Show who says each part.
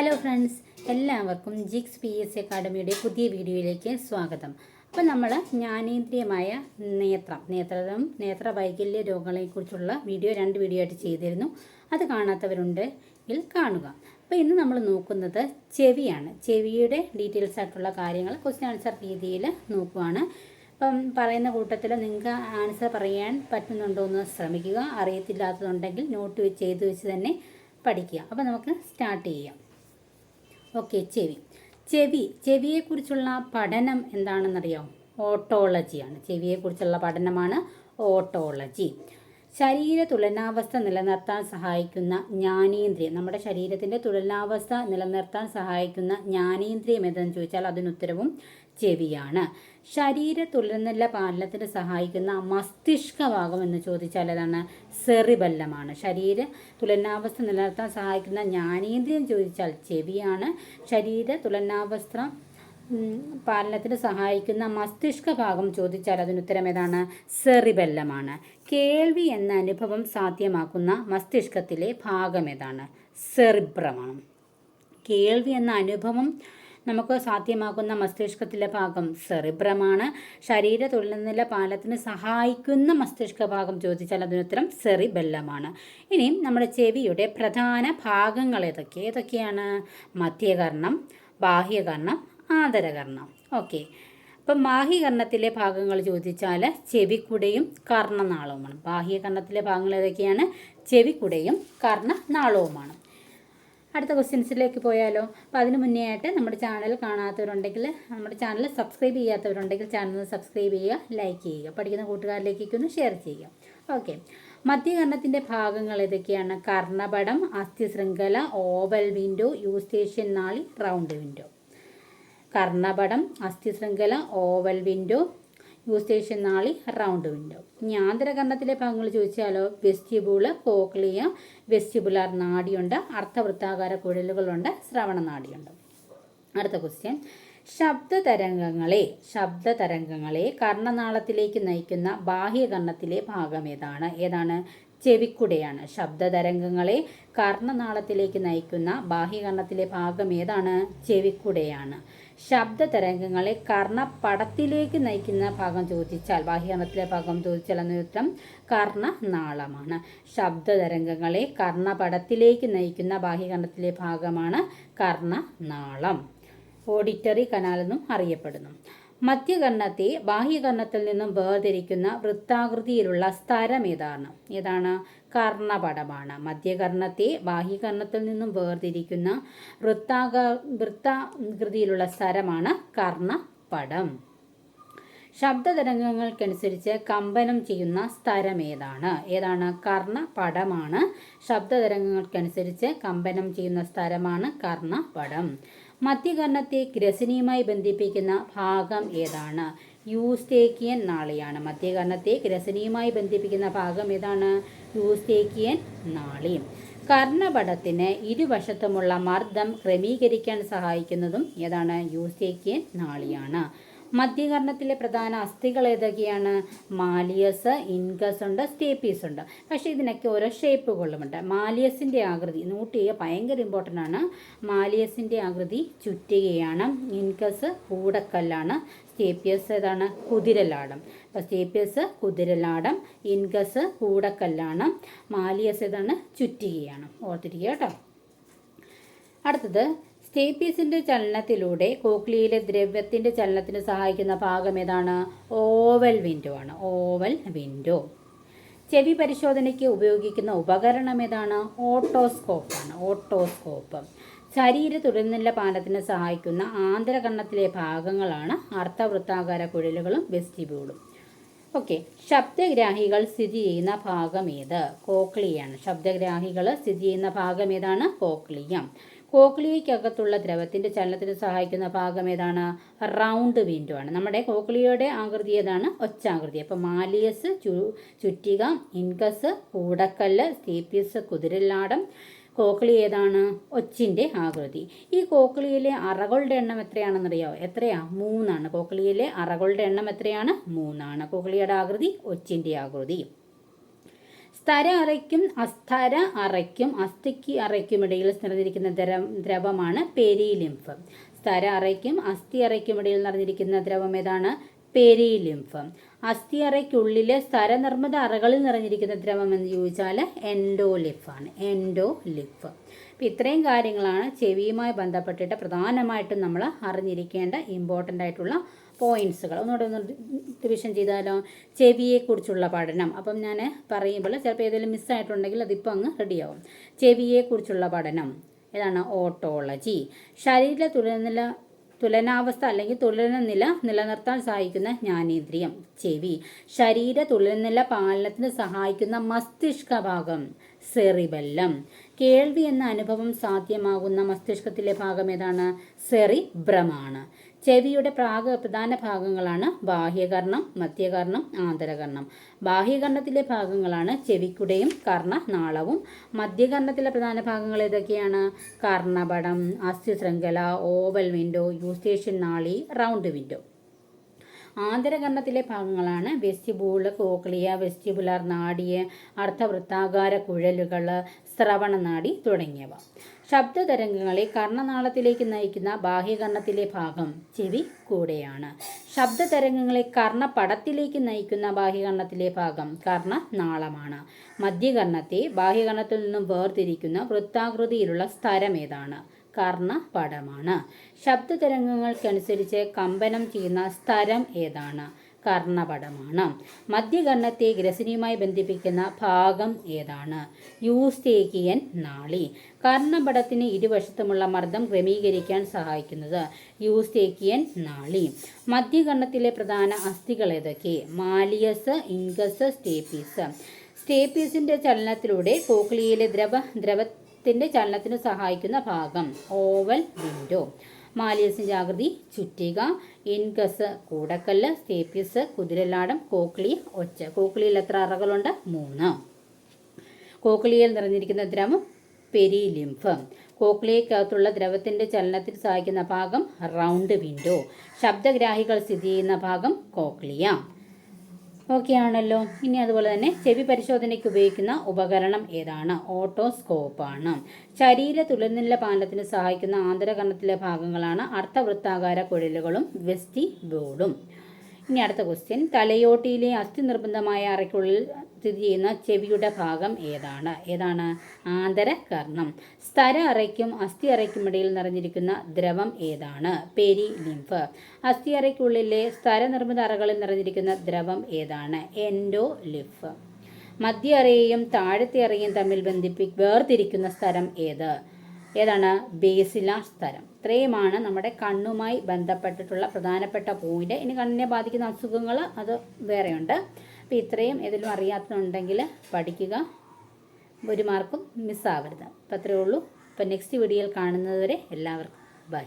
Speaker 1: Hello friends എല്ലാവർക്കും ജിക്സ് P S അക്കാഡമിയുടെ പുതിയ വീഡിയോയിലേക്ക് സ്വാഗതം. അപ്പോൾ നമ്മൾ ജ്ഞാനേന്ദ്രിയമായ നേത്രം നേത്രം നേത്ര വൈകല്യ രോഗങ്ങളെക്കുറിച്ചുള്ള വീഡിയോ രണ്ട് വീഡിയോ ആയിട്ട് ചെയ്തിരുന്നു. അത് കാണാത്തവരുണ്ടെങ്കിൽ കാണുക. അപ്പോൾ ഇന്ന് നമ്മൾ നോക്കുന്നത് ചെവിയാണ്. ചെവിയുടെ ഡീറ്റെയിൽസ് ആയിട്ടുള്ള കാര്യങ്ങൾ ക്വസ്റ്റ്യൻ ആൻസർ രീതിയിൽ നോക്കുവാണ്. അപ്പം പറയുന്ന കൂട്ടത്തിൽ നിങ്ങൾക്ക് ആൻസർ പറയാൻ പറ്റുന്നുണ്ടോ എന്ന് ശ്രമിക്കുക. അറിയത്തില്ലാത്തതുണ്ടെങ്കിൽ നോട്ട് ചെയ്ത് വെച്ച് തന്നെ പഠിക്കുക. അപ്പോൾ നമുക്ക് സ്റ്റാർട്ട് ചെയ്യാം. ഓക്കെ ചെവി. ചെവി ചെവിയെക്കുറിച്ചുള്ള പഠനം എന്താണെന്നറിയാം ഓട്ടോളജിയാണ്. ചെവിയെക്കുറിച്ചുള്ള പഠനമാണ് ഓട്ടോളജി. ശരീര തുലനാവസ്ഥ നിലനിർത്താൻ സഹായിക്കുന്ന ജ്ഞാനേന്ദ്രിയം. നമ്മുടെ ശരീരത്തിന്റെ തുലനാവസ്ഥ നിലനിർത്താൻ സഹായിക്കുന്ന ജ്ഞാനേന്ദ്രിയം എന്തെന്ന് ചോദിച്ചാൽ അതിനുത്തരവും ചെവിയാണ്. ശരീര തുലനില പാലനത്തിന് സഹായിക്കുന്ന മസ്തിഷ്ക ഭാഗം എന്ന് ചോദിച്ചാൽ ഏതാണ്? സെറിബല്ലമാണ്. ശരീര തുലനാവസ്ഥ നിലനിർത്താൻ സഹായിക്കുന്ന ജ്ഞാനേന്ദ്രിയം ചോദിച്ചാൽ ചെവിയാണ്. ശരീര തുലനാവസ്ഥ പാലനത്തിന് സഹായിക്കുന്ന മസ്തിഷ്ക ഭാഗം ചോദിച്ചാൽ അതിനുത്തരം ഏതാണ്? സെറിബെല്ലമാണ്. കേൾവി എന്ന അനുഭവം സാധ്യമാക്കുന്ന മസ്തിഷ്കത്തിലെ ഭാഗം ഏതാണ്? സെറിബ്രമാണ്. കേൾവി എന്ന അനുഭവം നമുക്ക് സാധ്യമാക്കുന്ന മസ്തിഷ്കത്തിലെ ഭാഗം സെറിബ്രമാണ്. ശരീര തുലനില പാലത്തിന് സഹായിക്കുന്ന മസ്തിഷ്ക ഭാഗം ചോദിച്ചാൽ അതിനുത്തരം സെറിബെല്ലമാണ്. ഇനിയും നമ്മുടെ ചെവിയുടെ പ്രധാന ഭാഗങ്ങൾ ഏതൊക്കെ? ഏതൊക്കെയാണ്? മധ്യകർണം ബാഹ്യകർണം ആദരകർണം ഓക്കെ. അപ്പം ബാഹ്യകർണത്തിലെ ഭാഗങ്ങൾ ചോദിച്ചാൽ ചെവിക്കുടയും കർണനാളവുമാണ്. ബാഹ്യകർണത്തിലെ ഭാഗങ്ങൾ ഏതൊക്കെയാണ്? ചെവിക്കുടയും കർണനാളവുമാണ്. അടുത്ത ക്വസ്റ്റ്യൻസിലേക്ക് പോയാലോ? അപ്പോൾ അതിന് മുന്നേ ആയിട്ട് നമ്മുടെ ചാനൽ കാണാത്തവരുണ്ടെങ്കിൽ നമ്മുടെ ചാനൽ സബ്സ്ക്രൈബ് ചെയ്യാത്തവരുണ്ടെങ്കിൽ ചാനൽ സബ്സ്ക്രൈബ് ചെയ്യുക ലൈക്ക് ചെയ്യുക. പഠിക്കുന്ന കൂട്ടുകാരിലേക്കൊക്കെ ഒന്ന് ഷെയർ ചെയ്യുക. ഓക്കെ. മധ്യകർണത്തിന്റെ ഭാഗങ്ങൾ ഏതൊക്കെയാണ്? കർണപടം അസ്ഥിശൃംഖല ഓവൽ വിൻഡോ യൂസ്റ്റേഷ്യൻ നാളി റൗണ്ട് വിൻഡോ. കർണപടം അസ്ഥിശൃംഖല ഓവൽ വിൻഡോ യൂസ്റ്റേഷ്യൻ നാളി റൗണ്ട് വിൻഡോ ഇനി ഭാഗങ്ങൾ ചോദിച്ചാലോ? വെസ്റ്റിബുൾ കോക്ലിയ വെസ്റ്റിബുലാർ നാടിയുണ്ട്. അർത്ഥവൃത്താകാര കുഴലുകളുണ്ട്. ശ്രവണ നാടിയുണ്ട്. അടുത്ത ക്വസ്റ്റ്യൻ ശബ്ദ തരംഗങ്ങളെ ശബ്ദ തരംഗങ്ങളെ കർണനാളത്തിലേക്ക് നയിക്കുന്ന ബാഹ്യകർണത്തിലെ ഭാഗം ഏതാണ്? ഏതാണ്? ചെവിക്കുടയാണ്. ശബ്ദ തരംഗങ്ങളെ കർണനാളത്തിലേക്ക് നയിക്കുന്ന ബാഹ്യകർണത്തിലെ ഭാഗം ഏതാണ്? ചെവിക്കുടയാണ്. ശബ്ദ തരംഗങ്ങളെ കർണപടത്തിലേക്ക് നയിക്കുന്ന ഭാഗം ചോദിച്ചാൽ ബാഹ്യകർണത്തിലെ ഭാഗം ചോദിച്ചാൽ എന്ന ഉത്തരം കർണനാളമാണ് ശബ്ദ തരംഗങ്ങളെ കർണപടത്തിലേക്ക് നയിക്കുന്ന ബാഹ്യകർണത്തിലെ ഭാഗമാണ് കർണനാളം ഓഡിറ്ററി കനാൽ എന്നും അറിയപ്പെടുന്നു. മധ്യകർണത്തെ ബാഹ്യകർണത്തിൽ നിന്നും വേർതിരിക്കുന്ന വൃത്താകൃതിയിലുള്ള സ്ഥലം ഏതാണ്? ഏതാണ്? കർണപടമാണ്. മധ്യകർണത്തെ ബാഹ്യകർണത്തിൽ നിന്നും വേർതിരിക്കുന്ന വൃത്താക വൃത്താകൃതിയിലുള്ള സ്ഥലമാണ് കർണപടം. ശബ്ദതരംഗങ്ങൾക്കനുസരിച്ച് കമ്പനം ചെയ്യുന്ന സ്ഥലം ഏതാണ്? ഏതാണ്? കർണപടമാണ്. ശബ്ദതരംഗങ്ങൾക്കനുസരിച്ച് കമ്പനം ചെയ്യുന്ന സ്ഥലമാണ് കർണപടം. മധ്യകർണത്തെ ഗ്രസനിയുമായി ബന്ധിപ്പിക്കുന്ന ഭാഗം ഏതാണ്? യൂസ്റ്റേക്കിയൻ നാളിയാണ്. മധ്യകർണത്തെ ഗ്രസനിയുമായി ബന്ധിപ്പിക്കുന്ന ഭാഗം ഏതാണ്? യൂസ്റ്റേക്കിയൻ നാളി. കർണപടത്തിന് ഇരുവശത്തുമുള്ള മർദ്ദം ക്രമീകരിക്കാൻ സഹായിക്കുന്നതും ഏതാണ്? യൂസ്റ്റേക്കിയൻ നാളിയാണ്. മധ്യകർണത്തിലെ പ്രധാന അസ്ഥികൾ ഏതൊക്കെയാണ്? മാലിയസ് ഇൻകസ് ഉണ്ട് സ്റ്റേപ്പീസ് ഉണ്ട്. പക്ഷേ ഇതിനൊക്കെ ഓരോ ഷേപ്പുകളുമുണ്ട്. മാലിയസിന്റെ ആകൃതി നോട്ട് ചെയ്യുക ഭയങ്കര ഇമ്പോർട്ടന്റ് ആണ്. മാലിയസിന്റെ ആകൃതി ചുറ്റികയാണ്. ഇൻകസ് കൂടക്കല്ലാണ് സ്റ്റേപ്പിയസ് ഏതാണ്? കുതിരലാടം. അപ്പോൾ സ്റ്റേപ്പിയസ് കുതിരലാടം ഇൻകസ് കൂടക്കല്ലാണ് മാലിയസ് ഏതാണ്? ചുറ്റികയാണ്. ഓർത്തിരിക്കുക കേട്ടോ. അടുത്തത് സ്റ്റേപ്പീസിന്റെ ചലനത്തിലൂടെ കോക്ലിയിലെ ദ്രവ്യത്തിന്റെ ചലനത്തിന് സഹായിക്കുന്ന ഭാഗം ഏതാണ്? ഓവൽ വിൻഡോ ആണ്. ഓവൽ വിൻഡോ ചെവി പരിശോധനയ്ക്ക് ഉപയോഗിക്കുന്ന ഉപകരണം ഏതാണ്? ഓട്ടോസ്കോപ്പ് ആണ്. ഓട്ടോസ്കോപ്പ്. ശരീര തുറന്നുള്ള പാലത്തിന് സഹായിക്കുന്ന ആന്തരകണ്ണത്തിലെ ഭാഗങ്ങളാണ് അർത്ഥവൃത്താകാര കുഴലുകളും വെസ്റ്റിബ്യൂളും. ഓക്കെ. ശബ്ദഗ്രാഹികൾ സ്ഥിതി ചെയ്യുന്ന ഭാഗം ഏത്? കോക്ലിയാണ് ശബ്ദഗ്രാഹികൾ സ്ഥിതി ചെയ്യുന്ന ഭാഗം ഏതാണ്? കോക്ലിയം കോക്ലിയയ്ക്കകത്തുള്ള ദ്രവത്തിന്റെ ചലനത്തിന് സഹായിക്കുന്ന ഭാഗം ഏതാണ്? റൗണ്ട് വിൻഡോ ആണ്. നമ്മുടെ കോക്ലിയയുടെ ആകൃതി ഏതാണ്? ഒച്ചാകൃതി അപ്പോൾ മാലിയസ് ചു ചുറ്റിക ഇൻകസ് കൂടക്കല്ല് സ്റ്റീപ്പിയസ് കുതിരല്ലാടം കോക്ലി ഏതാണ്? ഒച്ചിന്റെ ആകൃതി. ഈ കോക്ലിയിലെ അറകളുടെ എണ്ണം എത്രയാണെന്നറിയോ എത്രയാ? മൂന്നാണ്. കോക്ലിയിലെ അറകളുടെ എണ്ണം എത്രയാണ്? മൂന്നാണ്. കോക്ലിയുടെ ആകൃതി ഒച്ചിന്റെ ആകൃതി. സ്തര അറയ്ക്കും അസ്ഥര അറയ്ക്കും അസ്ഥിക്ക് അറയ്ക്കും ഇടയിൽ നിറഞ്ഞിരിക്കുന്ന ദ്ര ദ്രവമാണ് പെരിലിംഫ്. സ്ഥര അറയ്ക്കും അസ്ഥി അറയ്ക്കും ഇടയിൽ നിറഞ്ഞിരിക്കുന്ന ദ്രവം ഏതാണ്? പെരിലിംഫ്. അസ്ഥി അറയ്ക്കുള്ളിലെ സ്തരനിർമ്മിത അറകളിൽ നിറഞ്ഞിരിക്കുന്ന ദ്രവം എന്ന് ചോദിച്ചാൽ ആണ്. എൻഡോലിഫ് അപ്പം ഇത്രയും കാര്യങ്ങളാണ് ചെവിയുമായി ബന്ധപ്പെട്ടിട്ട് പ്രധാനമായിട്ടും നമ്മൾ അറിഞ്ഞിരിക്കേണ്ട ഇമ്പോർട്ടന്റ് ആയിട്ടുള്ള പോയിന്റ്സുകൾ ഒന്നുകൂടെ ഒന്ന് ഡിവിഷൻ ചെയ്താലോ? ചെവിയെക്കുറിച്ചുള്ള പഠനം. അപ്പം ഞാൻ പറയുമ്പോൾ ചിലപ്പോൾ ഏതെങ്കിലും മിസ്സായിട്ടുണ്ടെങ്കിൽ അതിപ്പോൾ അങ്ങ് റെഡിയാവും ചെവിയെക്കുറിച്ചുള്ള പഠനം. ഏതാണ്? ഓട്ടോളജി ശരീര തുലനില തുലനാവസ്ഥ അല്ലെങ്കിൽ തുലനനില നിലനിർത്താൻ സഹായിക്കുന്ന ജ്ഞാനേന്ദ്രിയം ചെവി. ശരീര തുലനില പാലനത്തിന് സഹായിക്കുന്ന മസ്തിഷ്ക ഭാഗം സെറിബെല്ലം. കേൾവി എന്ന അനുഭവം സാധ്യമാകുന്ന മസ്തിഷ്കത്തിലെ ഭാഗം ഏതാണ്? സെറിബ്രമാണ് ചെവിയുടെ പ്രാഗ പ്രധാന ഭാഗങ്ങളാണ് ബാഹ്യകർണം മധ്യകർണം ആന്തരകർണം. ബാഹ്യകർണത്തിലെ ഭാഗങ്ങളാണ് ചെവിക്കുടയും കർണനാളവും. മധ്യകർണത്തിലെ പ്രധാന ഭാഗങ്ങൾ ഏതൊക്കെയാണ്? കർണപടം അസ്ഥിശൃംഖല ഓവൽ വിൻഡോ യൂസ്റ്റേഷ്യൻ നാളി റൗണ്ട് വിൻഡോ. ആന്തരകർണത്തിലെ ഭാഗങ്ങളാണ് വെസ്റ്റിബൂൾ കോക്ലിയ വെസ്റ്റിബുലാർ നാഡിയെ അർദ്ധവൃത്താകാര കുഴലുകൾ ശ്രവണനാഡി തുടങ്ങിയവ. ശബ്ദതരംഗങ്ങളെ കർണനാളത്തിലേക്ക് നയിക്കുന്ന ബാഹ്യകർണത്തിലെ ഭാഗം ചെവി കൂടെയാണ്. ശബ്ദതരംഗങ്ങളെ കർണപടത്തിലേക്ക് നയിക്കുന്ന ബാഹ്യകർണത്തിലെ ഭാഗം കർണനാളമാണ്. മധ്യകർണത്തെ ബാഹ്യകർണത്തിൽ നിന്നും വേർതിരിക്കുന്ന വൃത്താകൃതിയിലുള്ള സ്ഥലം ഏതാണ്? കർണപടമാണ്. ശബ്ദതരംഗങ്ങൾക്കനുസരിച്ച് കമ്പനം ചെയ്യുന്ന സ്ഥലം ഏതാണ്? കർണപടമാണ്. മധ്യകർണത്തെ ഗ്രസനിയുമായി ബന്ധിപ്പിക്കുന്ന ഭാഗം ഏതാണ്? യൂസ്തേക്കിയൻ നാളി. കർണപടത്തിന് ഇരുവശത്തുമുള്ള മർദ്ദം ക്രമീകരിക്കാൻ സഹായിക്കുന്നത് യൂസ്തേക്കിയൻ നാളി. മധ്യകർണത്തിലെ പ്രധാന അസ്ഥികൾ ഏതൊക്കെ? Malleus ഇൻഗസ് stapes. സ്റ്റേപ്പീസിന്റെ ചലനത്തിലൂടെ കോക്ലിയയിലെ ദ്രവ ദ്രവത്തിന്റെ ചലനത്തിന് സഹായിക്കുന്ന ഭാഗം. Oval window. മാലിയസിന്റെ ആകൃതി ചുറ്റിക ഇൻകസ് കൂടക്കല്ല് സ്റ്റേപ്പിസ് കുതിരലാടം കോക്ലി ഒച്ച. കോക്ലിയിൽ എത്ര അറകളുണ്ട്? മൂന്ന്. കോക്ലിയിൽ നിറഞ്ഞിരിക്കുന്ന ദ്രവം പെരിലിംഫ്. കോക്ലിയക്കകത്തുള്ള ദ്രവത്തിന്റെ ചലനത്തിന് സഹായിക്കുന്ന ഭാഗം റൗണ്ട് വിൻഡോ. ശബ്ദഗ്രാഹികൾ സ്ഥിതി ചെയ്യുന്ന ഭാഗം കോക്ലിയ ഓക്കെ ആണല്ലോ ഇനി അതുപോലെ തന്നെ ചെവി പരിശോധനയ്ക്ക് ഉപയോഗിക്കുന്ന ഉപകരണം ഏതാണ്? ഓട്ടോസ്കോപ്പാണ്. ശരീര തുളനില പാലനത്തിന് സഹായിക്കുന്ന ആന്തരകർണത്തിലെ ഭാഗങ്ങളാണ് അർത്ഥവൃത്താകാര കുഴലുകളും വെസ്റ്റി ബോർഡും ഇനി അടുത്ത ക്വസ്റ്റ്യൻ തലയോട്ടിയിലെ അസ്ഥി നിർബന്ധമായ അറയ്ക്കുള്ളിൽ സ്ഥിതി ചെയ്യുന്ന ചെവിയുടെ ഭാഗം ഏതാണ്? ഏതാണ്? ആന്തരകർണം. സ്തര അറയ്ക്കും അസ്ഥി അറയ്ക്കും ഇടയിൽ നിറഞ്ഞിരിക്കുന്ന ദ്രവം ഏതാണ്? Perilymph. അസ്ഥി അറയ്ക്കുള്ളിലെ സ്തരനിർമ്മിത അറകളിൽ നിറഞ്ഞിരിക്കുന്ന ദ്രവം ഏതാണ്? Endolymph. മധ്യ അറയെയും താഴത്തെ അറയും തമ്മിൽ ബന്ധിപ്പി വേർതിരിക്കുന്ന സ്ഥലം ഏത്? ഏതാണ്? ബേസിലാർ സ്ഥലം. ഇത്രയുമാണ് നമ്മുടെ കണ്ണുമായി ബന്ധപ്പെട്ടിട്ടുള്ള പ്രധാനപ്പെട്ട പോയിന്റ് ഇനി കണ്ണിനെ ബാധിക്കുന്ന അസുഖങ്ങൾ അത് വേറെയുണ്ട്. അപ്പോൾ ഇത്രയും ഏതെങ്കിലും അറിയാത്തുണ്ടെങ്കിൽ പഠിക്കുക. ഒരു മാർക്കും മിസ്സാവരുത് അപ്പോൾ അത്രയേ ഉള്ളൂ. അപ്പോൾ നെക്സ്റ്റ് വീഡിയോയിൽ കാണുന്നതുവരെ എല്ലാവർക്കും ബൈ